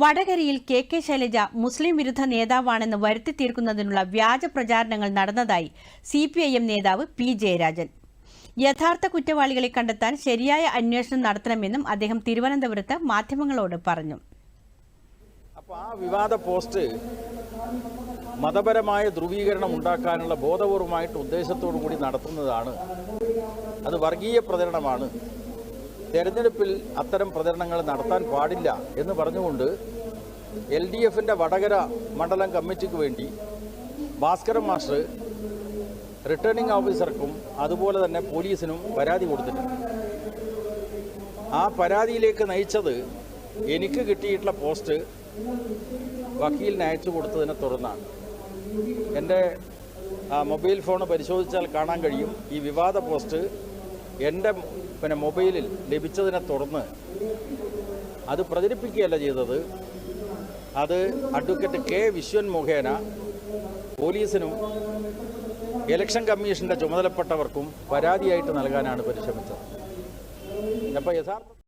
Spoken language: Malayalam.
വടകരയിൽ കെ കെ ശൈലജ മുസ്ലിം വിരുദ്ധ നേതാവാണെന്ന് വരുത്തി തീർക്കുന്നതിനുള്ള വ്യാജ പ്രചാരണങ്ങൾ നടന്നതായി സി പി ഐ എം നേതാവ് പി ജയരാജൻ. യഥാർത്ഥ കുറ്റവാളികളെ കണ്ടെത്താൻ ശരിയായ അന്വേഷണം നടത്തണമെന്നും അദ്ദേഹം തിരുവനന്തപുരത്ത് മാധ്യമങ്ങളോട് പറഞ്ഞു. അപ്പോൾ ആ വിവാദ പോസ്റ്റ് മതപരമായ ധ്രുവീകരണം ഉണ്ടാക്കാനുള്ള ബോധപൂർവമായിട്ട് ഉദ്ദേശത്തോടു കൂടി നടത്തുന്നതാണ്. അത് വർഗീയ പ്രചരണമാണ്. തെരഞ്ഞെടുപ്പിൽ അത്തരം പ്രചരണങ്ങൾ നടത്താൻ പാടില്ല എന്ന് പറഞ്ഞുകൊണ്ട് എൽ ഡി എഫിന്റെ വടകര മണ്ഡലം കമ്മിറ്റിക്ക് വേണ്ടി ഭാസ്കരൻ മാസ്റ്റർ റിട്ടേണിംഗ് ഓഫീസർക്കും അതുപോലെ തന്നെ പോലീസിനും പരാതി കൊടുത്തിട്ടുണ്ട്. ആ പരാതിയിലേക്ക് നയിച്ചത് എനിക്ക് കിട്ടിയിട്ടുള്ള പോസ്റ്റ് വക്കീലിന് അയച്ചു കൊടുത്തതിനെ തുടർന്നാണ്. എന്റെ മൊബൈൽ ഫോൺ പരിശോധിച്ചാൽ കാണാൻ കഴിയും. ഈ വിവാദ പോസ്റ്റ് എന്റെ പിന്നെ മൊബൈലിൽ ലഭിച്ചതിനെ തുടർന്ന് അത് പ്രചരിപ്പിക്കുകയല്ല ചെയ്തത്. അത് അഡ്വക്കേറ്റ് കെ വിശ്വൻ മുഖേന പോലീസിനും ഇലക്ഷൻ കമ്മീഷന്റെ ചുമതലപ്പെട്ടവർക്കും പരാതിയായിട്ട് നൽകാനാണ് പരിശ്രമിച്ചത്. അപ്പോൾ യഥാർത്ഥ